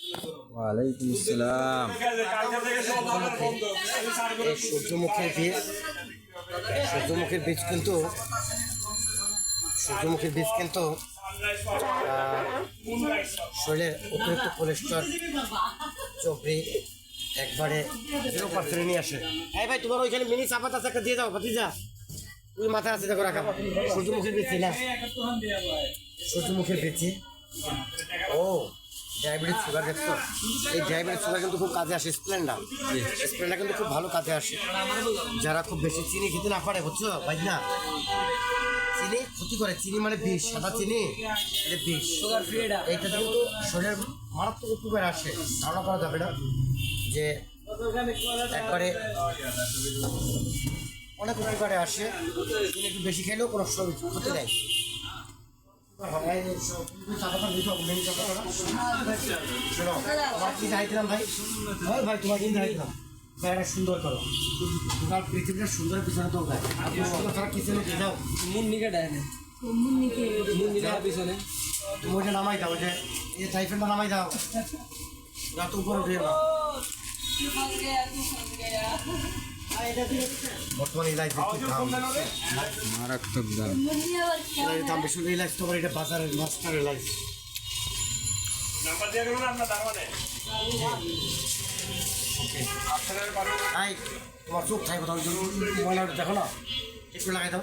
ওয়ালাইকুম আসসালাম। সূর্যমুখীর বীজ সূর্যমুখীর বীজ কিন্তু, সূর্যমুখীর বীজ কিন্তু শরীরের অতিরিক্ত কোলেস্ট্রল চবরি একবারে জিরো নিয়ে আসে। এই ভাই, তোমার ওইখানে মিনি চাপাত আছে, একটা দিয়ে দাও, ভাতিজা। ওই মাথায় আছে, দেখো, রাখা। সূর্যমুখীর বীজ না? সূর্যমুখীর বীজ। ও ডায়াবেটিস সুগার দেখছ এই ডায়াবেটিস সুগার কিন্তু খুব কাজে আসে স্প্লেন্ডার স্প্লেন্ডার কিন্তু খুব ভালো কাজে আসে। যারা খুব বেশি চিনি খেতে না পারে বুঝছ? ভাই না। চিনি ক্ষতি করে। চিনি মানে বিষ সাদা চিনি? এটা বিষ। সুগার ফ্রি এটা। এইটা কিন্তু শরীরের মারাত্মক উপকার আসে। ধারণা করা যাবে না যে একবারে অনেক উপকারে আসে। চিনি একটু বেশি খেলেও কোনো ক্ষতি কি চাইছিলাম ভাই ভাই তোমার কিন্তু চাইছিলাম একটা সুন্দর করো তোমার পৃথিবীটা সুন্দর পিছনে তো ভাই ছাড়া কিছু নেই যাও মুন্নিকে ডায়নে মুন্নিকে পিছনে তুমি ওইটা নামাই দাও যে এই সাইফেলটা নামাই দাও রাত উপরে উঠে না বর্তমানে ইলাইচ খুব দাম? মারাত্মক দাম। ইলাইচ দাম বেশি হলে ইলাইচ তোমার এটা বাজারের মাস্টার ইলাইচ আই তোমার চোখ থাকবে তাহলে ময়লা দেখো না। একটু লাগাই দাও।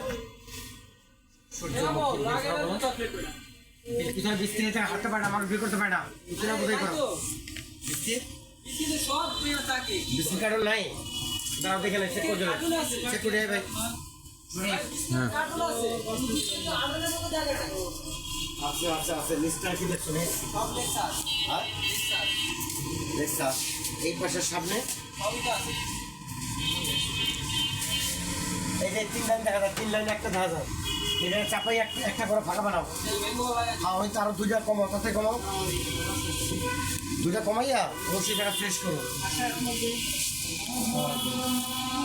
পিছনে বৃষ্টি নিতে হাঁটতে পারে না আমাকে বিয়ে করতে পারে না। পিছনে কোথায় করো বৃষ্টি? সব প্রিয় থাকে। বৃষ্টি কার্টন নাই? দাঁড়াও দেখে চেক করে চেক করে ভাই হ্যাঁ। আছে। আচ্ছা আচ্ছা আচ্ছা লিস্টটা কি দেখছ? নে সব লেখা হ্যাঁ? লেখা এই পাশের সামনে? আছে। এই যে তিন লাইন দেখা যায় তিন লাইন একটা দেখা যায়। এটা চাপাই একটা একটা করে ফাঁকা বানাও। ভাই আর হয়তো আরও দুইটা কমাও তাতে কমাও দুইটা কমাইয়া রসি টাকা ফ্রেশ করো। Oh, my God.